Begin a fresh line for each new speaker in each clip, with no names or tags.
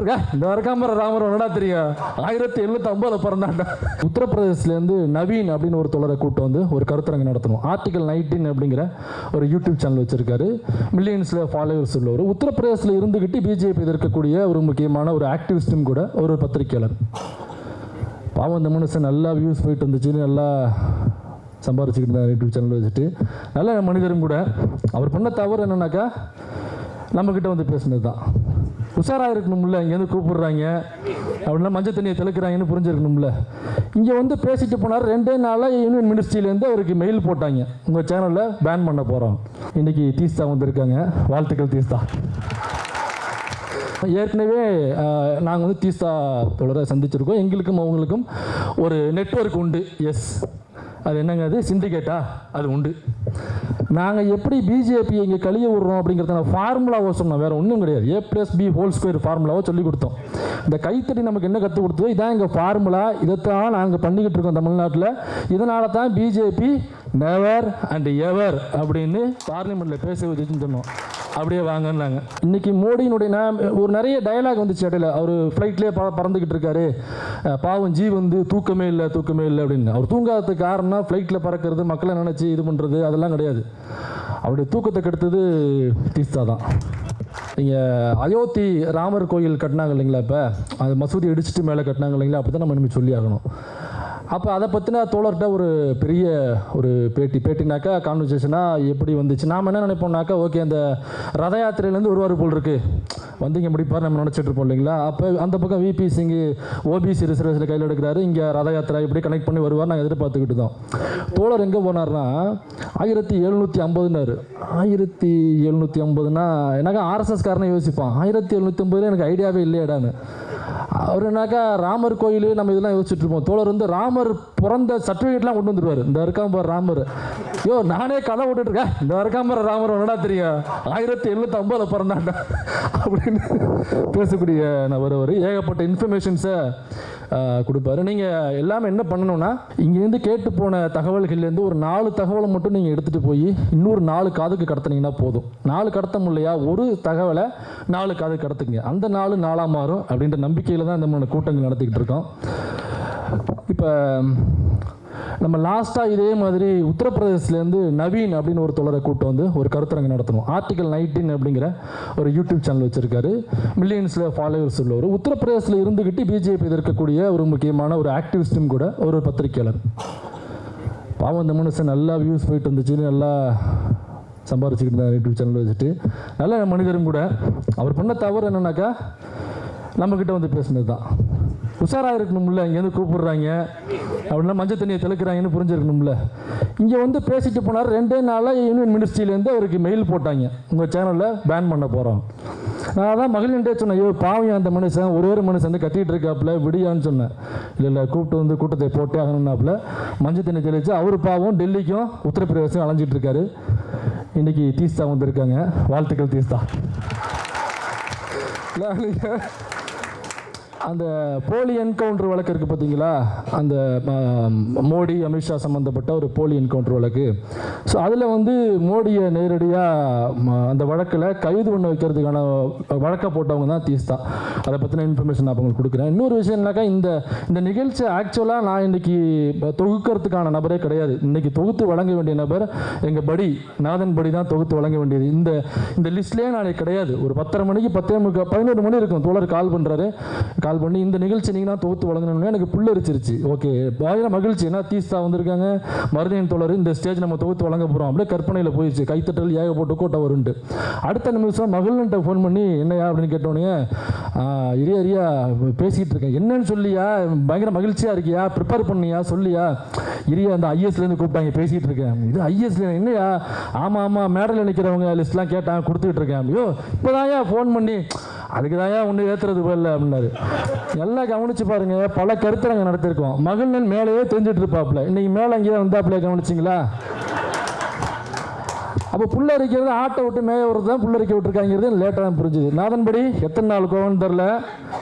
இந்த வரக்காமர ராமர் என்னடா தெரியும்? ஆயிரத்தி எழுநூத்தி ஐம்பதுல பிறந்தாண்டா உத்தரப்பிரதேசலேருந்து நவீன் அப்படின்னு ஒரு தொடரை கூட்டம் வந்து ஒரு கருத்தரங்கு நடத்தணும். ஆர்டிகல் நைன்டீன் அப்படிங்கிற ஒரு யூடியூப் சேனல் வச்சிருக்காரு. மில்லியன்ஸில் ஃபாலோவர்ஸ் உள்ளவர். உத்தரப்பிரதேசத்தில் இருந்துக்கிட்டு பிஜேபி எதிர்க்கக்கூடிய ஒரு முக்கியமான ஒரு ஆக்டிவிஸ்டும் கூட ஒரு பத்திரிக்கையாளர் பாவம் இந்த மனுஷன் நல்லா வியூஸ் போயிட்டு இருந்துச்சு. நல்லா சம்பாரிச்சுக்கிட்டு இருந்தார் யூடியூப் சேனல் வச்சுட்டு. நல்ல மனிதரும் கூட. அவர் பண்ண தவறு என்னன்னாக்கா நம்மக்கிட்ட வந்து பேசினது தான் உஷாராக இருக்கணும்ல இங்கேருந்து கூப்பிடுறாங்க. அப்படின்னா மஞ்சள் தண்ணியை தெளிக்கிறாங்கன்னு புரிஞ்சிருக்கணும்ல. இங்கே வந்து பேசிட்டு போனார் ரெண்டே நாளாக யூனியன் மினிஸ்ட்ரியிலேருந்து அவருக்கு மெயில் போட்டாங்க. உங்கள் சேனலில் பேன் பண்ண போகிறோம் இன்றைக்கி தீஸ்தா வந்திருக்காங்க. வாழ்த்துக்கள் தீஸ்தா. ஏற்கனவே நாங்கள் வந்து தீஸ்தா தொடரை சந்திச்சிருக்கோம். எங்களுக்கும் அவங்களுக்கும் ஒரு நெட்ஒர்க் உண்டு. எஸ் அது என்னங்க அது? சிண்டிகேட்டா அது உண்டு. நாங்கள் எப்படி பிஜேபி இங்கே கழிய விடுறோம் அப்படிங்கிறத ஃபார்முலாவை சொன்னோம் வேறு ஒன்றும் கிடையாது. A plus B whole square ஃபார்முலாவோ சொல்லி கொடுத்தோம். இந்த கைத்தறி நமக்கு என்ன கற்றுக் கொடுத்ததோ? இதான் எங்கள் ஃபார்முலா இதைத்தான் நாங்கள் பண்ணிக்கிட்டு இருக்கோம் தமிழ்நாட்டில். இதனால தான் பிஜேபி நெவர் அண்ட் எவர் அப்படின்னு பார்லிமெண்ட்டில் பேச வச்சுன்னு சொன்னோம். அப்படியே வாங்கன்னாங்க. இன்னைக்கு மோடியினுடைய நான் ஒரு நிறைய டயலாக் வந்துச்சு இடையில. அவர் ஃப்ளைட்லேயே ப பறந்துக்கிட்டு இருக்காரு. பாவம் ஜி வந்து தூக்கமே இல்லை தூக்கமே இல்லை அப்படின்னு. அவர் தூங்காததுக்கு காரணம் ஃப்ளைட்டில் பறக்கிறது மக்களை நினச்சி இது பண்ணுறது அதெல்லாம் கிடையாது. அவருடைய தூக்கத்தை கெடுத்தது தீஸ்தா தான். நீங்கள் அயோத்தி ராமர் கோயில் கட்டினாங்க இல்லைங்களா இப்போ? அது மசூதி இடிச்சிட்டு மேலே கட்டினாங்க இல்லைங்களா? அப்படி தான் நம்ம இனிமேல் சொல்லி ஆகணும் அப்போ அதை பற்றின தோழர்கிட்ட ஒரு பெரிய ஒரு பேட்டி பேட்டினாக்கா கான்வர்சேஷனாக எப்படி வந்துச்சு? நாம் என்ன நினைப்போம்னாக்கா ஓகே அந்த ரத யாத்திரையிலேருந்து வருவார் போல் இருக்கு. வந்து இங்கே முடிப்பார் நம்ம நினச்சிட்டு இருப்போம் இல்லைங்களா? அப்போ அந்த பக்கம் விபி சிங் ஓபிசி ரிசர்வேஷன் கையில் எடுக்கிறாரு. இங்கே ரத யாத்திரை இப்படி கனெக்ட் பண்ணி வருவார் நாங்கள் எதிர்பார்த்துக்கிட்டு தான். தோழர் எங்கே போனார்னா ஆயிரத்தி எழுநூற்றி ஐம்பதுனாரு ஆயிரத்தி எழுநூற்றி ஐம்பதுனா எனக்கு ஆர்எஸ்எஸ் காரனை யோசிப்பான். ஆயிரத்தி எழுநூற்றி ஐம்பதுல எனக்கு ஐடியாவே இல்லையாடான்னு. அவர் என்னக்கா ராமர் கோயில் நம்ம இதெல்லாம் யோசிச்சுட்டு இருப்போம். தோழர் வந்து ராமர் பிறந்த சர்டிஃபிகேட்லாம் கொண்டு வந்துடுவார் இந்த இருக்காம்பார் ராமர். யோ நானே கதை விட்டுட்டு இருக்கேன் இந்த இருக்காம பாரு ராமர் என்னடா தெரியும். ஆயிரத்தி எழுநூத்தி ஐம்பதுல பிறந்தாண்டா அப்படின்னு பேசக்கூடிய நபர் அவர் ஏகப்பட்ட இன்ஃபர்மேஷன்ஸை கொடுப்பாரு. நீங்கள் எல்லாமே என்ன பண்ணணும்னா இங்கேருந்து கேட்டு போன தகவல்கள்லேருந்து ஒரு நாலு தகவலை மட்டும் நீங்கள் எடுத்துகிட்டு போய் இன்னொரு நாலு காதுக்கு கடத்துனீங்கன்னா போதும். நாலு கடத்த முடியலையா? ஒரு தகவலை நாலு காது கடத்துங்க. அந்த நாலு நாளாக மாறும் அப்படின்ற நம்பிக்கையில் தான் இந்த மாதிரி கூட்டங்கள் நடத்திக்கிட்டு இருக்கோம். இப்போ நம்ம லாஸ்ட்டாக இதே மாதிரி உத்தரப்பிரதேசலேருந்து நவீன் அப்படின்னு ஒரு தொடரை கூட்டம் வந்து ஒரு கருத்தரங்கு நடத்தணும். ஆர்டிகல் நைன்டீன் அப்படிங்கிற ஒரு யூடியூப் சேனல் வச்சிருக்காரு. மில்லியன்ஸில் ஃபாலோவர்ஸ் உள்ளவர். உத்தரப்பிரதேசத்தில் இருந்துக்கிட்டு பிஜேபி இருக்கக்கூடிய ஒரு முக்கியமான ஒரு ஆக்டிவிஸ்டும் கூட ஒரு பத்திரிகையாளர். பாவம் இந்த மனுஷன் நல்லா வியூஸ் போயிட்டு இருந்துச்சு. நல்லா சம்பாரிச்சுக்கிட்டு இருந்தார் யூடியூப் சேனல் வச்சுட்டு. நல்ல மனிதரும் கூட. அவர் பண்ண தவறு என்னன்னாக்கா நம்மக்கிட்ட வந்து பேசினது தான் உஷாராக இருக்கணும்ல இங்கேருந்து கூப்பிடுறாங்க. அப்படின்னா மஞ்சள் தண்ணியை தெளிக்கிறாங்கன்னு புரிஞ்சிருக்கணும்ல. இங்கே வந்து பேசிட்டு போனார். ரெண்டே நாளாக யூனியன் மினிஸ்ட்ரியிலேருந்து அவருக்கு மெயில் போட்டாங்க. உங்கள் சேனலில் பேன் பண்ண போகிறோம் நான் தான் மகளிர்கிட்டே சொன்னேன். ஐயோ பாவியம் அந்த மனுஷன். ஒரு ஒரு மனுஷன் வந்து கட்டிகிட்டு இருக்காப்புல விடியான்னு சொன்னேன். இல்லை இல்லை கூப்பிட்டு வந்து கூட்டத்தை போட்டே ஆகணும்னாப்புல மஞ்சள் தண்ணி தெளித்து அவர் பாவம் டெல்லிக்கும் உத்தரப்பிரதேசம் அலைஞ்சிட்டு இருக்காரு. இன்றைக்கி தீஸ்தா வந்திருக்காங்க. வாழ்த்துக்கள் தீஸ்தா. இல்லை, அந்த போலி என்கவுண்டர் வழக்கு இருக்குது பார்த்தீங்களா? அந்த மோடி அமித்ஷா சம்மந்தப்பட்ட ஒரு போலி என்கவுண்டர் வழக்கு. ஸோ அதில் வந்து மோடியை நேரடியாக அந்த வழக்கில் கைது பண்ண வைக்கிறதுக்கான வழக்கை போட்டவங்க தான் தீஸ்தா அதை பற்றின இன்ஃபர்மேஷன் நான் உங்களுக்கு கொடுக்குறேன். இன்னொரு விஷயம்னாக்கா இந்த இந்த நிகழ்ச்சி ஆக்சுவலாக நான் இன்னைக்கு தொகுக்கிறதுக்கான நபரே கிடையாது. இன்னைக்கு தொகுத்து வழங்க வேண்டிய நபர் எங்கள் படி நாதன் படி தான் தொகுத்து வழங்க வேண்டியது. இந்த இந்த லிஸ்ட்லேயே நாளைக்கு கிடையாது. ஒரு பத்தரை மணிக்கு பத்தே முக்கா பதினோரு மணி இருக்கும். தோழர் கால் பண்ணுறாரு கால் பண்ணி இந்த நிகழ்ச்சி நீங்க நான் தொகுத்து வழங்கணும்னு எனக்கு புல்லரிச்சிருச்சு ஓகே பயங்கர மகிழ்ச்சி. ஏன்னா தீஸ்தா வந்திருக்காங்க? மருதையின் தொடர் இந்த ஸ்டேஜ் நம்ம தொகுத்து வழங்க போகிறோம் அப்படியே கற்பனையில் போயிடுச்சு. கைத்தட்டல் ஏகப்பட்டு கூட்டம் வருண்டு அடுத்த நிமிஷம் மகள்கிட்ட ஃபோன் பண்ணி என்னையா அப்படின்னு கேட்டோன்னே இரியா இரியா பேசிக்கிட்டு இருக்கேன். என்னன்னு சொல்லியா? பயங்கர மகிழ்ச்சியாக இருக்கியா? ப்ரிப்பேர் பண்ணியா? சொல்லியா? இரியா அந்த ஐஎஸ்லேருந்து கூப்பிட்டாங்க. பேசிகிட்டு இருக்கேன். இது ஐஎஸ்ல என்னையா ஆமாம் ஆமாம் மேடலில் நிற்கிறவங்க லிஸ்ட்லாம் கேட்டான் கொடுத்துக்கிட்டு இருக்கேன். ஐயோ இப்போதான் ஃபோன் பண்ணி. அதுக்கு தாயா ஒன்று ஏற்றுறது போல அப்படின்னாரு. எல்லாம் கவனிச்சு பாருங்க பல கருத்தரங்க நடத்திருக்கோம். மகள்னன் மேலேயே தெரிஞ்சிட்டு இருப்பாப்ல இன்னைக்கு மேலே அங்கேயே வந்தாப்புல கவனிச்சிங்களா? அப்போ புல்லரிக்கிறது ஆட்டை விட்டு மேய விடுறது தான் புல்லரிக்க விட்டுருக்காங்கிறது லேட்டாக தான் புரிஞ்சுது. நாதன்படி எத்தனை நாள் கோவம்னு தெரில.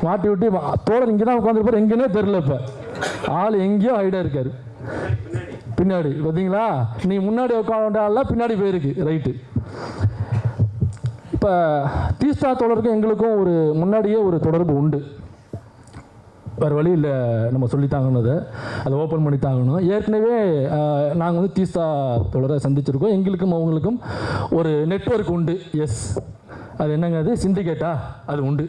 மாட்டி விட்டு தோழர் இங்கே தான் உட்காந்துருப்பார் எங்கேனே தெரில இப்போ. ஆள் எங்கேயோ ஹைடாக இருக்காரு. பின்னாடி. பார்த்தீங்களா நீ முன்னாடி உட்காந்துட்டால பின்னாடி போயிருக்கு. ரைட்டு. இப்போ தீஸ்தா தொடருக்கும் எங்களுக்கும் ஒரு முன்னாடியே ஒரு தொடர்பு உண்டு. வேறு வழி இல்லை நம்ம சொல்லித்தாங்கணும் அதை அதை ஓப்பன் பண்ணி தாங்கணும். ஏற்கனவே நாங்கள் வந்து தீஸ்தா தொடரை சந்திச்சிருக்கோம். எங்களுக்கும் அவங்களுக்கும் ஒரு நெட்வொர்க் உண்டு. எஸ் அது என்னங்க அது? சிண்டிகேட்டா அது உண்டு.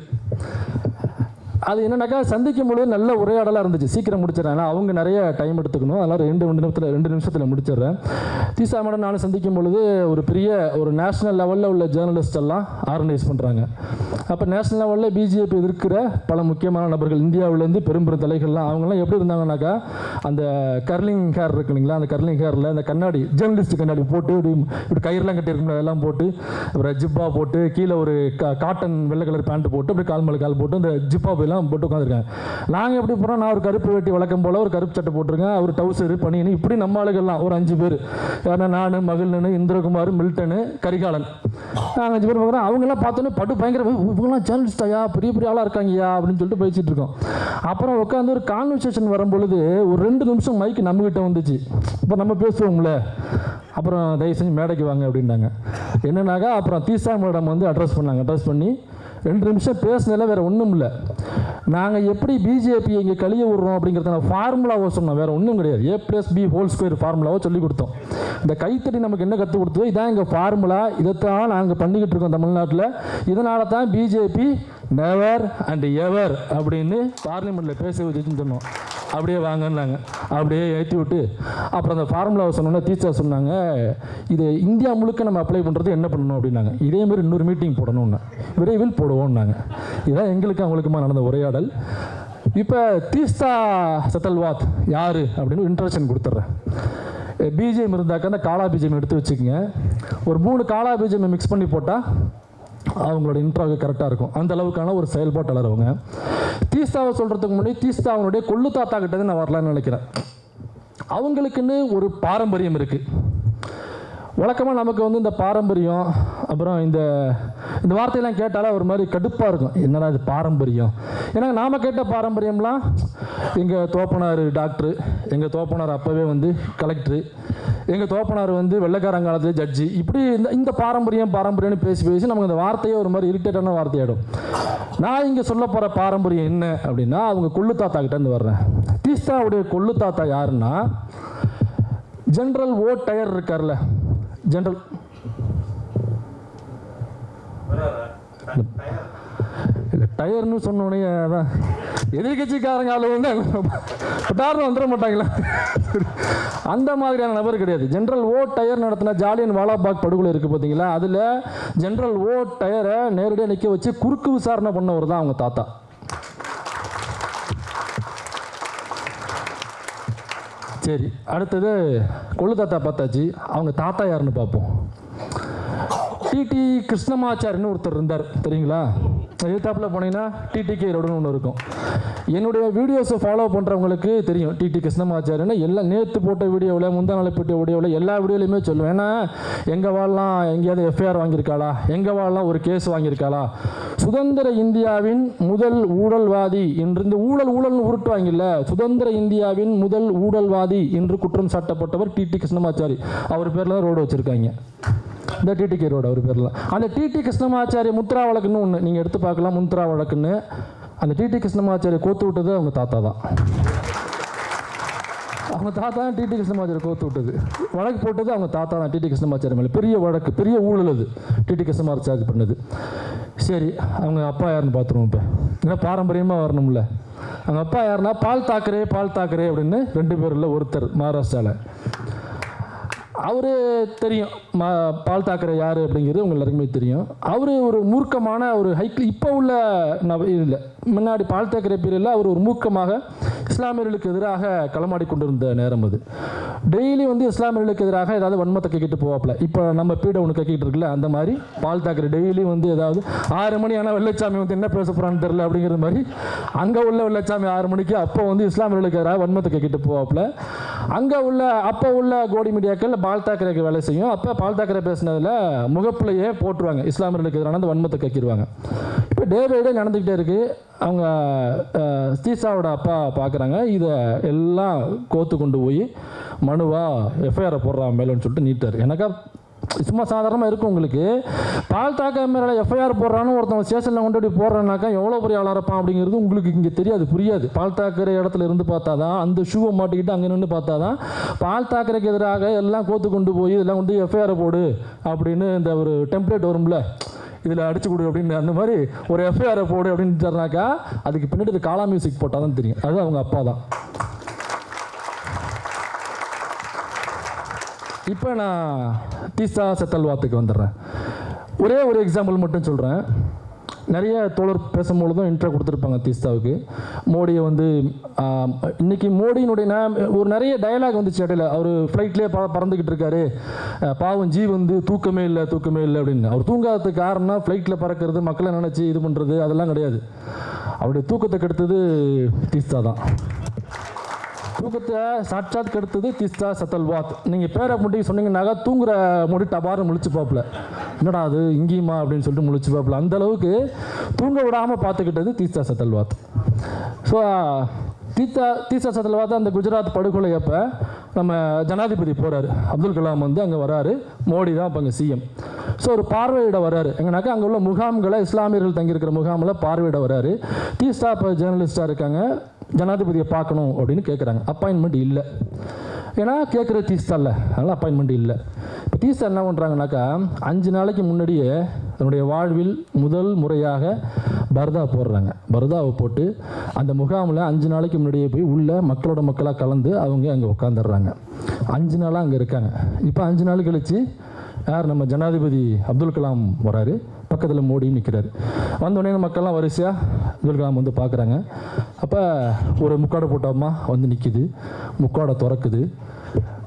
அது என்னன்னாக்கா சந்திக்கும் பொழுது நல்ல உரையாடலாக இருந்துச்சு. சீக்கிரம் முடிச்சிடறேன். அவங்க நிறைய டைம் எடுத்துக்கணும். அதனால் ரெண்டு ரெண்டு நிமிஷத்தில் ரெண்டு நிமிஷத்தில் முடிச்சிடுறேன். தீசா மேடம் நானும் சந்திக்கும் பொழுது ஒரு பெரிய ஒரு நேஷனல் லெவலில் உள்ள ஜேர்னலிஸ்ட் எல்லாம் ஆர்கனைஸ் பண்ணுறாங்க அப்போ நேஷனல் லெவலில் பிஜேபி இருக்கிற பல முக்கியமான நபர்கள் இந்தியாவிலேருந்து பெரும்பெரும் தலைகள்லாம் அவங்கெல்லாம் எப்படி இருந்தாங்கன்னாக்கா அந்த கர்லிங் ஹேர் இருக்கு இல்லைங்களா அந்த கர்லிங் ஹேரில் அந்த கண்ணாடி ஜேர்னலிஸ்ட் கண்ணாடி போட்டு இப்படி இப்படி கயிறுலாம் கட்டியிருக்கணும் அதெல்லாம் போட்டு அப்புறம் ஜிப்பா போட்டு கீழே ஒரு கா- காட்டன் வெள்ளை கலர் பேண்ட் போட்டு அப்படி கால் மேலே கால் போட்டு அந்த ஜிப்பா போயெல்லாம் போட்டு உட்காந்துருக்காங்க நாங்கள் எப்படி போகிறோம் நான் ஒரு கருப்பு வெட்டி வழக்கம் போல் ஒரு கருப்பு சட்டை போட்டிருக்கேன் அவர் டவுசரு பனியனு இப்படி நம்ம ஆளுகள்லாம் ஒரு அஞ்சு பேர். யாருன்னா நான் மகிழ்னு இந்திரகுமார் மில்டனு கரிகாலன். நாங்கள் அஞ்சு பேர் பார்க்குறோம். அவங்கெல்லாம் பார்த்தோன்னே பட்டு பயங்கர இவங்கெல்லாம் ஜேர்னலிஸ்டாயா பெரிய பெரிய ஆளாக இருக்காங்கய்யா? அப்படின்னு சொல்லிட்டு பேசிகிட்டு இருக்கோம். அப்புறம் உட்காந்து ஒரு கான்வர்சேஷன் வரும்பொழுது ஒரு ரெண்டு நிமிஷம் மைக்கு நம்மகிட்ட வந்துச்சு. இப்போ நம்ம பேசுவோம்ல. அப்புறம் தயவு செஞ்சு மேடைக்கு வாங்க அப்படின்னாங்க. என்னன்னாக்கா அப்புறம் தீசா மேடம் வந்து அட்ரஸ் பண்ணாங்க. அட்ரஸ் பண்ணி ரெண்டு நிமிஷம் பேசினதில் வேறு ஒன்றும் இல்லை நாங்கள் எப்படி பிஜேபி இங்கே கழிய விடுறோம் அப்படிங்கிறத ஃபார்முலாவோ சொன்னோம் வேறு ஒன்றும் கிடையாது. A plus B whole square ஃபார்முலாவோ சொல்லிக் கொடுத்தோம். இந்த கைத்தறி நமக்கு என்ன கற்றுக் கொடுத்ததோ இதான் எங்கள் ஃபார்முலா இதைத்தான் நாங்கள் பண்ணிக்கிட்டு இருக்கோம் தமிழ்நாட்டில். இதனால தான் பிஜேபி நெவர் அண்ட் எவர் அப்படின்னு பார்லிமெண்ட்டில் பேச வச்சுன்னு சொன்னோம். அப்படியே வாங்கன்னாங்க. அப்படியே ஏற்றி விட்டு அப்புறம் அந்த ஃபார்முலாவை சொன்னோன்னே டீச்சர் சொன்னாங்க இது இந்தியா முழுக்க நம்ம அப்ளை பண்ணுறது என்ன பண்ணணும் அப்படின்னாங்க. இதே மாதிரி இன்னொரு மீட்டிங் போடணும்னா. விரைவில் போடுவோம்னாங்க. இதுதான் எங்களுக்கு அவங்களுக்குமா நடந்த உரையாடல். இப்போ தீஸ்தா சத்தல்வாத் யார் அப்படின்னு இன்ட்ரடக்ஷன் கொடுத்துட்றேன் பிஜிஎம் இருந்தாக்கா அந்த காலா பிஜிஎம் எடுத்து வச்சுக்கோங்க. ஒரு மூணு காலா பிஜிஎம் மிக்ஸ் பண்ணி போட்டால் அவங்களோட இன்ட்ராக கரெக்டாக இருக்கும். அந்த அளவுக்கான ஒரு செயல்பாட்டாளர் அவங்க. தீஸ்தாவை சொல்கிறதுக்கு முன்னாடி தீஸ்தா அவனுடைய கொள்ளு தாத்தா கிட்ட நான் வரலான்னு நினைக்கிறேன். அவங்களுக்குன்னு ஒரு பாரம்பரியம் இருக்குது வழக்கமாக நமக்கு வந்து இந்த பாரம்பரியம் அப்புறம் இந்த இந்த வார்த்தையெல்லாம் கேட்டாலே ஒரு மாதிரி கடுப்பாக இருக்கும். என்னடா இது பாரம்பரியம்? ஏன்னா நாம் கேட்ட பாரம்பரியம்லாம் எங்கள் தோப்பனார் டாக்டரு எங்கள் தோப்பனார் அப்போவே வந்து கலெக்டரு எங்கள் தோப்பனார் வந்து வெள்ளைக்காரங்காலத்தில் ஜட்ஜி இப்படி இந்த இந்த பாரம்பரியம் பாரம்பரியம்னு பேசி பேசி நமக்கு இந்த வார்த்தையே ஒரு மாதிரி இரிட்டேட்டான வார்த்தையாயிடும். நான் இங்கே சொல்ல போகிற பாரம்பரியம் என்ன அப்படின்னா அவங்க கொள்ளு தாத்தா கிட்டேருந்து வர்றேன். தீஸ்தாவுடைய கொள்ளு தாத்தா யாருன்னா ஜென்ரல் ஓ டயர் இருக்கார்ல ஜென்ரல் டயர்னு சொன்னோடனே அதான். எதிர்கட்சிக்காரங்க ஆளு வந்து பட்டார்னு வந்துட மாட்டாங்களா? அந்த மாதிரியான நபர் கிடையாது. ஜென்ரல் ஓ டயர் நடத்தின ஜாலியன் வாலாபாக் படுகொலை இருக்குது பார்த்தீங்களா அதில் ஜென்ரல் ஓ டயரை நேரடியாக நிற்க வச்சு குறுக்கு விசாரணை பண்ணவர் தான் அவங்க தாத்தா. சரி அடுத்தது கொள்ளு தாத்தா பார்த்தாச்சு. அவங்க தாத்தா யாருன்னு பார்ப்போம். டிடி கிருஷ்ணமாச்சாரின்னு ஒருத்தர் இருந்தார் தெரியுங்களா? எதிர்த்தாப்பில் போனீங்கன்னா டிடிகே ரோடுன்னு ஒன்று இருக்கும். என்னுடைய வீடியோஸை ஃபாலோ பண்ணுறவங்களுக்கு தெரியும். டிடி கிருஷ்ணமாச்சாரியன்னு எல்லா நேற்று போட்ட வீடியோவில் முந்தா நாள் போட்ட வீடியோவில் எல்லா வீடியோலையுமே சொல்லுவேன். ஏன்னா எங்கள் வாழலாம் எங்கேயாவது எஃப்ஐஆர் வாங்கியிருக்காளா? எங்கள் வாழலாம் ஒரு கேஸ் வாங்கியிருக்காளா? சுதந்திர இந்தியாவின் முதல் ஊழல்வாதி என்று இந்த ஊழல் ஊழல்னு உருட்டுவாங்கல்ல சுதந்திர இந்தியாவின் முதல் ஊழல்வாதி என்று குற்றம் சாட்டப்பட்டவர் டிடி கிருஷ்ணமாச்சாரி அவர் பேரில் தான் ரோடு வச்சுருக்காங்க. இந்த டிடி ரோடு அவர் பேரில். அந்த டிடி கிருஷ்ணமாச்சாரிய முத்ரா வழக்குன்னு ஒன்று நீங்கள் எடுத்து பார்க்கலாம் முத்ரா வழக்குன்னு. அந்த டிடி கிருஷ்ணமாச்சாரிய கோத்து விட்டது அவங்க தாத்தா தான். அவங்க தாத்தா தான் டிடி கிருஷ்ணமாச்சாரி கோத்து விட்டது. வழக்கு போட்டது அவங்க தாத்தா தான் டிடி கிருஷ்ணமாச்சாரி மேலே. பெரிய வழக்கு பெரிய ஊழல் அது. டிடி கிருஷ்ணமாச்சாரி பண்ணது. சரி அவங்க அப்பா யாருன்னு பார்த்துருவோம் இப்போ. ஏன்னா பாரம்பரியமாக வரணும்ல. அவங்க அப்பா யாருன்னா பால் தாக்கரே பால் தாக்கரே அப்படின்னு ரெண்டு பேரில் ஒருத்தர் மகாராஷ்டிராவில் அவர் தெரியும். மா பால் தாக்கரை யார் அப்படிங்கிறது உங்கள் எல்லாருக்குமே தெரியும். அவர் ஒரு மூர்க்கமான ஒரு ஹைக் இப்போ உள்ள நப இல்லை முன்னாடி பால் தாக்கரை பீரியடில் அவர் ஒரு மூர்க்கமாக இஸ்லாமியர்களுக்கு எதிராக களமாடி கொண்டிருந்த நேரம் அது. டெய்லி வந்து இஸ்லாமியர்களுக்கு எதிராக ஏதாவது வன்மத்தை கேக்கிட்டு போவாப்புல. இப்போ நம்ம பீட ஒன்று கேக்கிட்டு இருக்குல்ல அந்த மாதிரி பால் தாக்கர் டெய்லி வந்து ஏதாவது ஆறு மணி ஆனால் வெள்ளச்சாமி வந்து என்ன பேச போகிறான்னு தெரில அப்படிங்கிற மாதிரி அங்கே உள்ள வெள்ளச்சாமி ஆறு மணிக்கு அப்போ வந்து இஸ்லாமியர்களுக்கு எதிராக வன்மத்தை கேக்கிட்டு போவாப்புல. அங்கே உள்ள அப்போ உள்ள கோடி மீடியாக்கள் பால் தாக்கரேக்கு வேலை செய்யும். அப்போ பால் தாக்கரே பேசினதில் முகப்புலையே போட்டுருவாங்க. இஸ்லாமியர்களுக்கு எதிரான அந்த வன்மத்தை கக்கிடுவாங்க இப்போ டே பை டே நடந்துக்கிட்டே இருக்குது அவங்க அஹ், அப்பா பார்க்குறாங்க இதை எல்லாம் கோத்து கொண்டு போய் மனுவா எஃப்ஐஆரை போடுறான் மேலன்னு சொல்லிட்டு நீட்டார். எனக்கா சும்மா சாதாரணமாக இருக்கும் உங்களுக்கு. பால் தாக்க மேலே எஃப்ஐஆர் போடுறான்னு ஒருத்தவங்க ஸ்டேஷனில் கொண்டு போய் போடுறானாக்கா எவ்வளோ பெரிய ஆளாக இருப்பான் அப்படிங்கிறது உங்களுக்கு இங்கே தெரியாது புரியாது. பால் தாக்கிற இடத்துல இருந்து பார்த்தா தான் அந்த ஷூவை மாட்டிக்கிட்டு அங்கே நின்று பார்த்தா தான் பால் தாக்கரைக்கு எதிராக எல்லாம் கோத்து கொண்டு போய் இதெல்லாம் கொண்டு எஃப்ஐஆர் போடு அப்படின்னு இந்த ஒரு டெம்ப்ளேட் வரும்ல. இதில் அடிச்சு கொடு அப்படின்னு அந்த மாதிரி ஒரு எஃப்ஐஆரை போடு அப்படின்னு சொன்னாக்கா அதுக்கு பின்னாடி இது காலா மியூசிக் போட்டால் தான் தெரியும். அது அவங்க அப்பா தான். இப்போ நான் தீஸ்தா செத்தல்வாத்துக்கு வந்துடுறேன். ஒரே ஒரு எக்ஸாம்பிள் மட்டும் சொல்கிறேன் நிறைய தோழர் பேசும்பொழுதும் இன்ட்ரோ கொடுத்துருப்பாங்க தீஸ்தாவுக்கு. மோடியை வந்து இன்னைக்கு மோடியினுடைய நான் ஒரு நிறைய டயலாக் வந்துச்சு இடையில. அவர் ஃப்ளைட்லேயே ப பறந்துக்கிட்டு இருக்காரு. பாவம் ஜி வந்து தூக்கமே இல்லை தூக்கமே இல்லை அப்படின்னு. அவர் தூங்காததுக்கு காரணம் ஃப்ளைட்டில் பறக்கிறது மக்களை நினச்சி இது பண்ணுறது அதெல்லாம் கிடையாது. அவருடைய தூக்கத்தை கெடுத்தது தீஸ்தா தான். தூக்கத்தை சாட்சாத் கெடுத்தது திஸ்தா சத்தல்வாத் நீங்கள் பேரை முட்டி சொன்னீங்கன்னாக்கா தூங்குற முடி டபாரம் முழிச்சு பார்ப்பல. என்னடா அது இங்கேயுமா அப்படின்னு சொல்லிட்டு முழிச்சு பார்ப்பல. அந்த அளவுக்கு தூங்க விடாமல் பார்த்துக்கிட்டது தீஸ்தா சத்தல்வாத் ஸோ தீத்தா தீசா சத்தல்வாத் அந்த குஜராத் படுகொலை அப்போ நம்ம ஜனாதிபதி போகிறாரு அப்துல் கலாம் வந்து அங்கே வராரு. மோடி தான் அப்போ அங்கே சிஎம் ஸோ ஒரு பார்வையிட வராரு. எங்கனாக்கா அங்கே உள்ள முகாம்களை இஸ்லாமியர்கள் தங்கியிருக்கிற முகாமில் பார்வையிட வராரு. தீஸ்தா இப்போ ஜேர்னலிஸ்டாக இருக்காங்க. ஜனாதிபதியை பார்க்கணும் அப்படின்னு கேட்குறாங்க அப்பாயின்மெண்ட் இல்லை. ஏன்னா கேட்குற தீஸ்தா இல்லை அதனால் அப்பாயின்மெண்ட் இல்லை. இப்போ தீஸ்தா என்ன பண்ணுறாங்கனாக்கா அஞ்சு நாளைக்கு முன்னாடியே தன்னுடைய வாழ்வில் முதல் முறையாக பர்தா போடுறாங்க. பர்தாவை போட்டு அந்த முகாமில் அஞ்சு நாளைக்கு முன்னாடியே போய் உள்ளே மக்களோட மக்களாக கலந்து அவங்க அங்கே உட்காந்துடுறாங்க அஞ்சு நாளாக அங்கே இருக்காங்க. இப்போ அஞ்சு நாள் கழித்து யார் நம்ம ஜனாதிபதி அப்துல் கலாம் வராரு பக்கத்தில் மோடியும் நிற்கிறாரு வந்தோடனே மக்கள்லாம் வரிசையாக அப்துல் கலாம் வந்து பார்க்குறாங்க அப்போ ஒரு முக்காடை போட்டோமா வந்து நிற்கிது முக்காடை திறக்குது.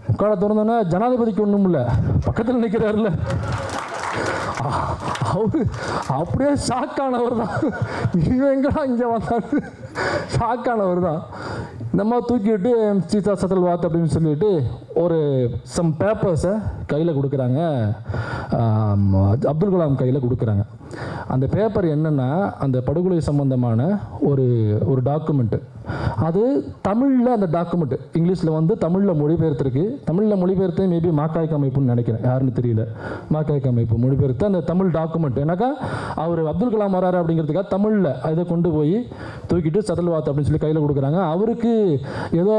முக்காடை திறந்தோன்னே ஜனாதிபதிக்கு ஒன்றும் இல்லை பக்கத்தில் நிற்கிறாருல்ல அவரு அப்படியே ஷாக்கானவர் தான் இவன் எங்கடா இங்கே வந்தாரு ஷாக்கானவர் தான் நம்ம தூக்கிட்டு சீதா சத்தல்வாத் அப்படின்னு சொல்லிட்டு ஒரு சம் பேப்பர்ஸை கையில் கொடுக்குறாங்க. அப்துல் கலாம் கையில் கொடுக்குறாங்க. அந்த பேப்பர் என்னென்னா அந்த படுகொலை சம்பந்தமான ஒரு ஒரு டாக்குமெண்ட்டு அது தமிழில் அந்த டாக்குமெண்ட் இங்கிலீஷில் வந்து தமிழில் மொழிபெயர்த்திருக்கு. தமிழில் மொழிபெயர்த்து மேபி மாக்காய்க்கு அமைப்புன்னு நினைக்கிறேன். யாருன்னு தெரியல. மாக்காய்க்கு அமைப்பு மொழிபெயர்த்து அந்த தமிழ் டாக்குமெண்ட் ஏன்னாக்கா அவர் அப்துல் கலாம் வராரு அப்படிங்கிறதுக்காக தமிழில் அதை கொண்டு போய் தூக்கிட்டு சதல்வாத் அப்படின்னு சொல்லி கையில் கொடுக்குறாங்க. அவருக்கு ஏதோ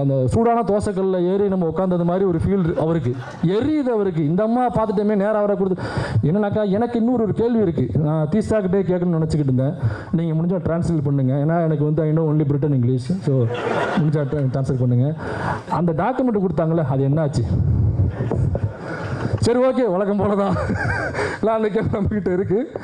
அந்த சூடான தோசைக்கல்ல ஏறி நம்ம உட்காந்தது மாதிரி ஒரு ஃபீல் அவருக்கு. எரியுது அவருக்கு. இந்த அம்மா பார்த்துட்டோமே நேராக அவரை கொடுத்து. என்னன்னாக்கா எனக்கு இன்னொரு ஒரு கேள்வி இருக்குது நான் தீசாக்கிட்டே கேட்கணும்னு நினச்சிக்கிட்டு இருந்தேன். நீங்கள் முடிஞ்சால் ட்ரான்ஸ்லேட் பண்ணுங்கள் ஏன்னா எனக்கு வந்து I know only Britain English so முடிஞ்சால் ட்ரான்ஸ்லேட் பண்ணுங்கள் அந்த டாக்குமெண்ட் கொடுத்தாங்களே அது என்னாச்சு? சரி ஓகே வழக்கம் போல தான் நான் நம்மக்கிட்ட இருக்குது